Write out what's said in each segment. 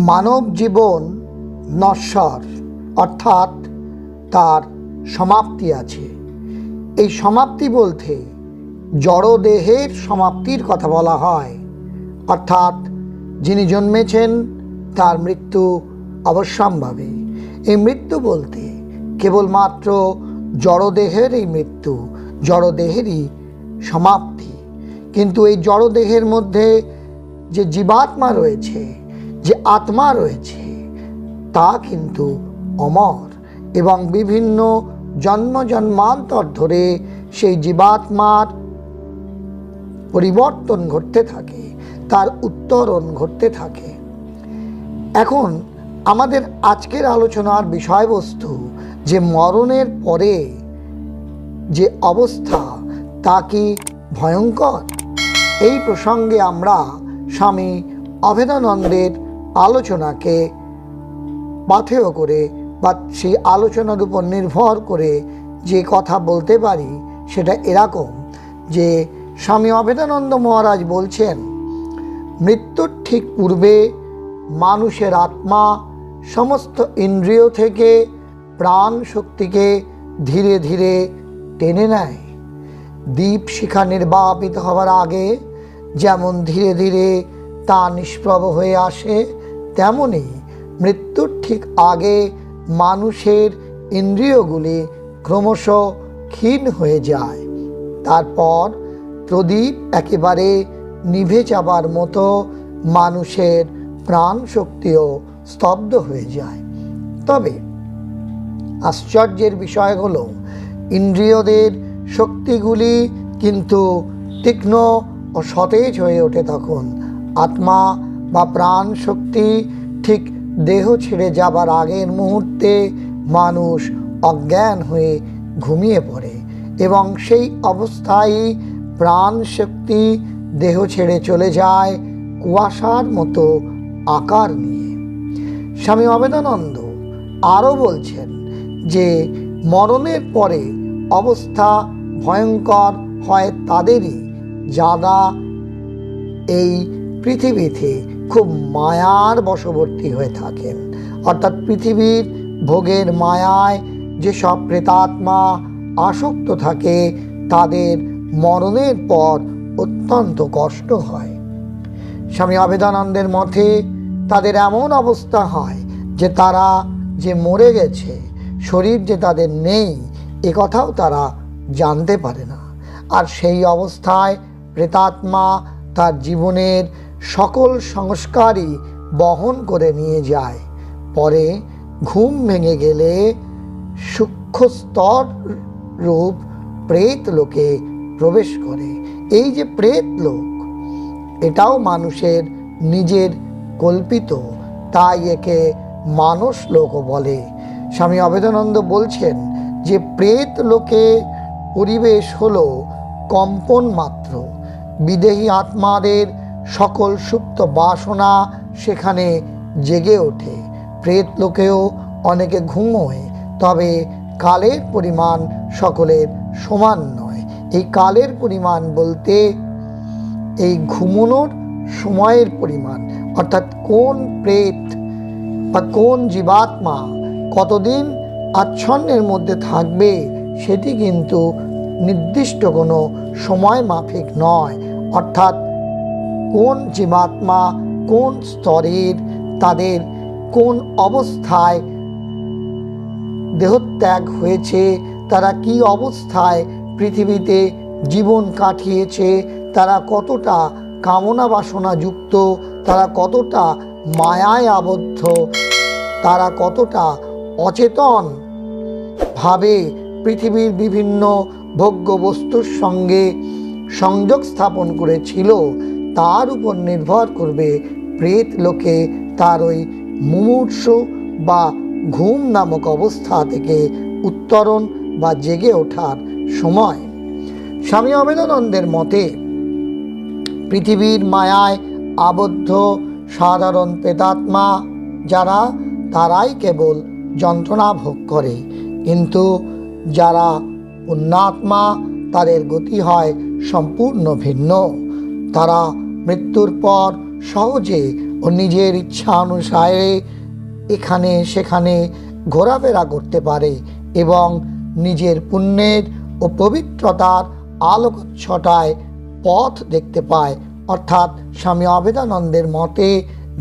মানব জীবন নশ্বর, অর্থাৎ তার সমাপ্তি আছে। এই সমাপ্তি বলতে জড়দেহের সমাপ্তির কথা বলা হয়। অর্থাৎ যিনি জন্মেছেন, তার মৃত্যু অবশ্যম্ভাবী। এই মৃত্যু বলতে কেবলমাত্র জড়দেহের এই মৃত্যু, জড়দেহেরই সমাপ্তি। কিন্তু এই জড়দেহের মধ্যে যে জীবাত্মা রয়েছে যে আত্মা রয়েছে, তা কিন্তু অমর এবং বিভিন্ন জন্ম জন্মান্তর ধরে সেই জীবাত্মার পরিবর্তন ঘটতে থাকে, তার উত্তরণ ঘটতে থাকে। এখন আমাদের আজকের আলোচনার বিষয়বস্তু যে মরণের পরে যে অবস্থা, তা কি ভয়ঙ্কর? এই প্রসঙ্গে আমরা স্বামী অভেদানন্দের আলোচনাকে পাথেয় করে বা সেই আলোচনার উপর নির্ভর করে যে কথা বলতে পারি, সেটা এরকম যে স্বামী অভেদানন্দ মহারাজ বলছেন, মৃত্যুর ঠিক পূর্বে মানুষের আত্মা সমস্ত ইন্দ্রিয় থেকে প্রাণ শক্তিকে ধীরে ধীরে টেনে নেয়। দীপ শিখা নির্বাপিত হওয়ার আগে যেমন ধীরে ধীরে তা নিষ্প্রভ হয়ে আসে তেমনি মৃত্যুর ঠিক আগে মানুষের ইন্দ্রিয়গুলি ক্রমশ ক্ষীণ হয়ে যায়। তারপর প্রদীপ একেবারে নিভে যাবার মতো মানুষের প্রাণ শক্তিও স্তব্ধ হয়ে যায়। তবে আশ্চর্যের বিষয় হলো, ইন্দ্রিয়দের শক্তিগুলি কিন্তু তীক্ষ্ণ ও সতেজ হয়ে ওঠে তখন। আত্মা বা প্রাণ শক্তি ঠিক দেহ ছেড়ে যাবার আগের মুহূর্তে মানুষ অজ্ঞান হয়ে ঘুমিয়ে পড়ে এবং সেই অবস্থায় প্রাণ শক্তি দেহ ছেড়ে চলে যায় কুয়াশার মতো আকার নিয়ে। স্বামী অবেদানন্দ আরও বলছেন যে মরণের পরে অবস্থা ভয়ঙ্কর হয় তাদেরই, যারা এই পৃথিবীতে খুব মায়ার বশবর্তী হয়ে থাকেন। অর্থাৎ পৃথিবীর ভোগের মায়ায় যেসব প্রেতাত্মা আসক্ত থাকে, তাদের মরণের পর অত্যন্ত কষ্ট হয়। স্বামী অবেদানন্দের মতে তাদের এমন অবস্থা হয় যে তারা যে মরে গেছে, শরীর যে তাদের নেই, এ কথাও তারা জানতে পারে না। আর সেই অবস্থায় প্রেতাত্মা তার জীবনের সকল সংস্কারই বহন করে নিয়ে যায়। পরে ঘুম ভেঙে গেলে সূক্ষ্মস্তর রূপ প্রেত লোকে প্রবেশ করে। এই যে প্রেত লোক, এটাও মানুষের নিজের কল্পিত, তাই একে মানস লোকও বলে। স্বামী অবেদানন্দ বলছেন যে প্রেত লোকে পরিবেশ হলো কম্পন মাত্র। বিদেহী আত্মাদের সকল সুপ্ত বাসনা সেখানে জেগে ওঠে। প্রেত লোকেও অনেকে ঘুমোয় তবে কালের পরিমাণ সকলের সমান নয়। এই কালের পরিমাণ বলতে এই ঘুমোনোর সময়ের পরিমাণ, অর্থাৎ কোন প্রেত বা কোন জীবাত্মা কতদিন আচ্ছন্নের মধ্যে থাকবে, সেটি কিন্তু নির্দিষ্ট কোনো সময় মাফিক নয়। অর্থাৎ কোন জীবাত্মা কোন স্তরের, তাদের কোন অবস্থায় দেহত্যাগ হয়েছে, তারা কি অবস্থায় পৃথিবীতে জীবন কাটিয়েছে, তারা কতটা কামনা বাসনা যুক্ত, তারা কতটা মায়ায় আবদ্ধ, তারা কতটা অচেতন ভাবে পৃথিবীর বিভিন্ন ভোগ্য বস্তুর সঙ্গে সংযোগ স্থাপন করেছিল তার উপর নির্ভর করবে প্রেত লোকে তার ওই মুমূর্ষ বা ঘুম নামক অবস্থা থেকে উত্তরণ বা জেগে ওঠার সময়। স্বামী অবেদানন্দের মতে, পৃথিবীর মায়ায় আবদ্ধ সাধারণ প্রেতাত্মা যারা, তারাই কেবল যন্ত্রণা ভোগ করে। কিন্তু যারা পুণ্যাত্মা, তাদের গতি হয় সম্পূর্ণ ভিন্ন। তারা মৃত্যুর পর সহজে ও নিজের ইচ্ছা অনুসারে এখানে সেখানে ঘোরাফেরা করতে পারে এবং নিজের পুণ্যের ও পবিত্রতার আলোকচ্ছটায় পথ দেখতে পায়। অর্থাৎ স্বামী অবেদানন্দের মতে,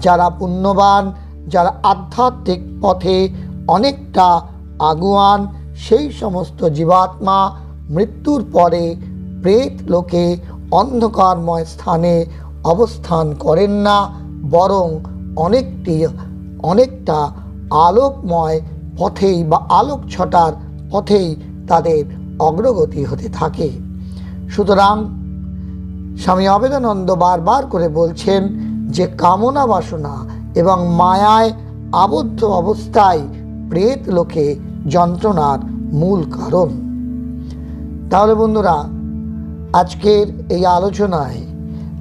যারা পুণ্যবান, যারা আধ্যাত্মিক পথে অনেকটা আগুয়ান, সেই সমস্ত জীবাত্মা মৃত্যুর পরে প্রেত লোকে অন্ধকারময় স্থানে অবস্থান করেন না, বরং অনেকটি, অনেকটা আলোকময় পথেই বা আলোক ছটার পথেই তাদের অগ্রগতি হতে থাকে। সুতরাং স্বামী অবেদানন্দ বারবার করে বলছেন যে কামনা বাসনা এবং মায়ায় আবদ্ধ অবস্থায় প্রেত লোকে যন্ত্রণার মূল কারণ। তাহলে বন্ধুরা আজকের এই আলোচনায়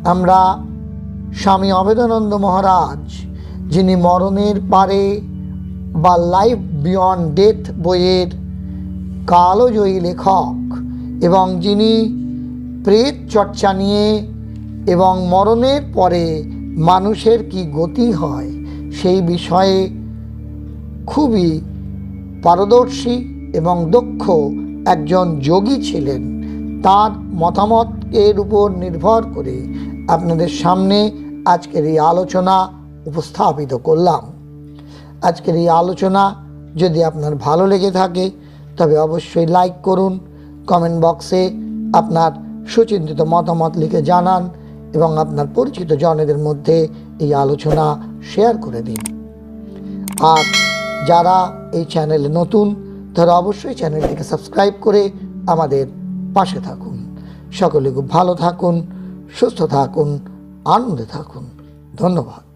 আমরা স্বামী অবেদানন্দ মহারাজ, যিনি মরণের পারে বা লাইফ বিয়ন্ড ডেথ বইয়ের কালোজয়ী লেখক এবং যিনি প্রেত চর্চা নিয়ে এবং মরণের পরে মানুষের কি গতি হয় সেই বিষয়ে খুবই পারদর্শী এবং দক্ষ একজন যোগী ছিলেন। তার মতামত এর উপর নির্ভর করে আপনাদের সামনে আজকের এই আলোচনা উপস্থাপিত করলাম। আজকের এই আলোচনা যদি আপনার ভালো লেগে থাকে, তবে অবশ্যই লাইক করুন, কমেন্ট বক্সে আপনার সুচিন্তিত মতামত লিখে জানান এবং আপনার পরিচিত জনেদের মধ্যে এই আলোচনা শেয়ার করে দিন। আর যারা এই চ্যানেলে নতুন, তারা অবশ্যই চ্যানেলটিকে সাবস্ক্রাইব করে আমাদের পাশে থাকুন। সকলে খুব ভালো থাকুন সুস্থ থাকুন আনন্দে থাকুন। ধন্যবাদ।